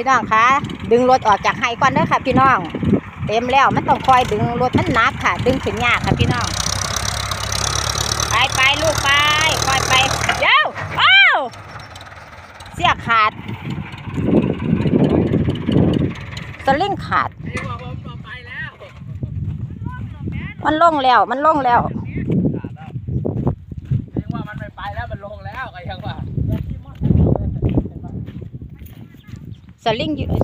พี่น้องคะดึงรถออกจากไฮก่อนเด้อค่ะ พี่น้อง เต็มแล้วมันต้องคอยดึงรถมันหนักค่ะ ดึงขึ้นยากค่ะพี่น้อง ไปไปลูกไปคอยไปเย้าอ้าวเสียขาดสลิงขาดนี่ว่องแล้ว มันลงแล้วมันลงแล้วยังว่ามันไม่ไปแล้วมันลงแล้วก็ยังว่า สลิงอยู่แล้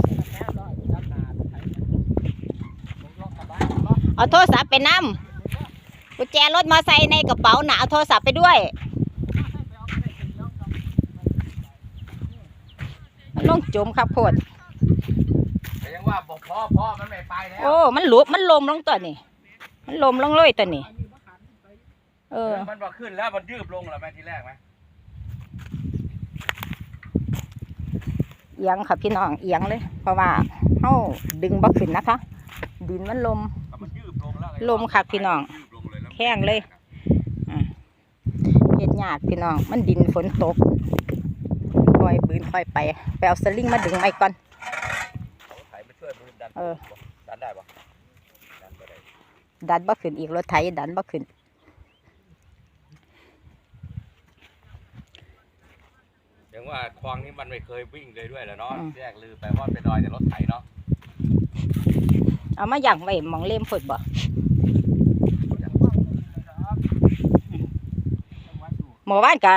วรออยู่ด้านหน้าผมลงกลับบ้านเนาะเอาโทรศัพท์ไปนำกุญแจรถมอไซค์ในกระเป๋าหนาเอาโทรศัพท์ไปด้วยมันลงจมครับโพดแต่ยังว่าบอกพ่อพ่อมันไม่ไปแล้วโอ้ มันหลุบมันลมลงตัวนี่ มันลมลงเลยตัวนี่เออ มันบอกขึ้นแล้วมันยืบลงแล้วแม่ทีแรกไหม อียงค่ะพี่น้องเอียงเลย เพราะว่าเฮาดึงบ่ขึ้นนะคะ ดินมันลมมันยืบลงแล้วลมค่ะพี่น้องยืบลงเลยแล้วแข้งเลยเฮ็ดยากพี่น้อง มันดินฝนตกคอยบืนคอยไปไปเอาสลิงมาดึงไว้ก่อนไถมาช่วยมือดันเออดันได้ปะดันไปได้ดันบ่ขึ้นอีกรถไถดันบ่ขึ้น ยังว่าคลองนี้มันไม่เคยวิ่งเลยด้วยแหละเนาะอืมแยกลือไปว่าเป็นรอยแต่รถไถเนาะเอามาย่างไว้หมองเล่มฝดบ่หมู่บ้านกะ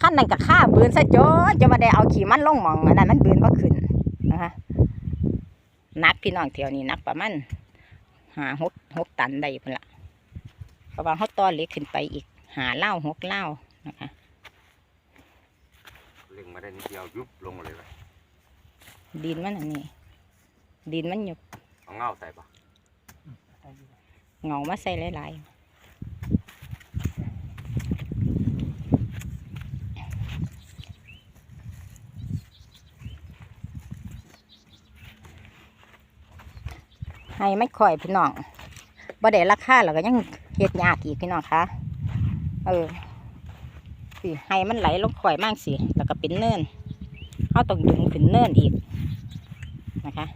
ขั้นนั้นกะฆ่าบืนซะจนจะมาได้เอาขี่มันลงหมองอันนั้นมันบืนบ่ขึ้นนะคะหนักพี่น้องเที่ยวนี้หนักประมาณหาหกหกตันได้พุ่นละเพราะว่าเขาต่อเหล็กขึ้นไปอีกหาเล่าหกเล่านะคะ เล็งมาได้นิดเดียวยุบลงเลยเว้ยดินมันอันนี้ ดินมันหยุบเอาเงาใส่ปะเงามาใส่หลายๆให้ไม่ค่อยพี่น้องบ่ได้ราคาแล้วก็ยังเฮ็ดยากอีกพี่น้องคะเออ สิให้มันไหลลงข่อยมากสิแล้วก็เป็นเนินเขาต้องดึงขึ้นเนินอีกนะคะ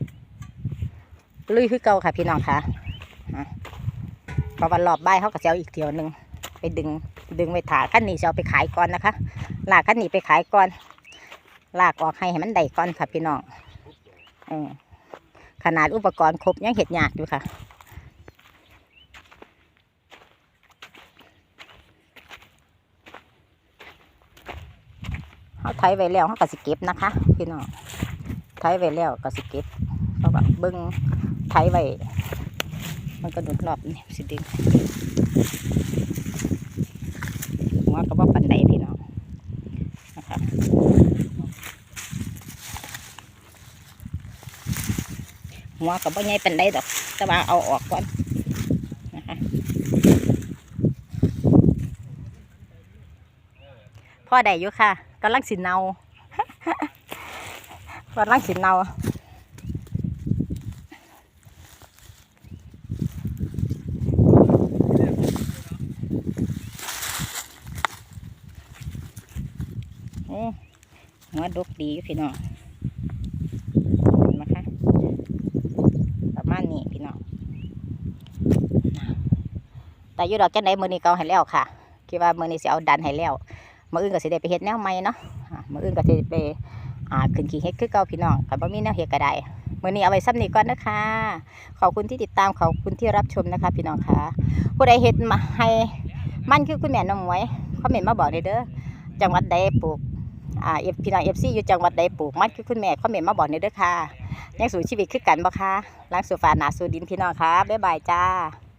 ลุยคือเก่าค่ะพี่น้องคะ่ะพอวันรอบใบเขาก็จะเอาอีกเที่ยวหนึ่งไปดึงดึงไว้ถาขั้นนี้จะเอาไปขายก่อนนะคะลากขั้นนี้ไปขายก่อน ลากออกให้ให้มันได้ก่อนค่ะพี่น้องอขนาดอุปกรณ์ครบยังเห็ดหยากอยู่ค่ะ เขาไถไว้แล้วเขาก็สิเก็บนะคะ พี่น้องไถไว้แล้วก็สิเก็บเพราะว่าเบิ้งไถไว้มันก็ดุดรอบนี่สิดึงหัวก็บ่ปันใดพี่น้องนะคะหัวก็บ่ใหญ่ปันใดดอกแต่ว่าเอาออกก่อนนะคะพ่อได้อยู่ค่ะ กำลังสินเนากำลังสินเนาโอ้หัวดกดีอยู่พี่น้องเห็นไหมคะประมาณนี้พี่น้องแต่ยูดอกจังไดมือนี้เกาให้แล้วค่ะ คิดว่ามือนี้สิเอาดันให้แล้ว มืออื่นก็สิได้ไปเฮ็ดแนวใหม่เนาะอ่ามืออื่นก็สิไปอ่าขึ้นขี่เฮ็ดคือเก่าพี่น้องกับบ่มีแนวเฮ็ดก็ได้มือนี้เอาไว้ซ้ำนี้ก่อนนะคะ ขอบคุณที่ติดตามขอบคุณที่รับชมนะคะ พี่น้องค่ะผู้ใดเฮ็ดมาให้มันคือคุณแม่น้องหมวยคอมเมนต์มาบอกหน่อยเด้อจังหวัดใดปลูกอ่าเอฟพี่น้องเอฟซีอยู่จังหวัดใดปลูกมันคือคุณแม่คอมเมนต์มาบอกหน่อยเด้อค่ะยังสู่ชีวิตคือกันบ่คะล้างสู่ฟ้าหนาสู่ดินพี่น้องค่ะบ๊ายบายจ้า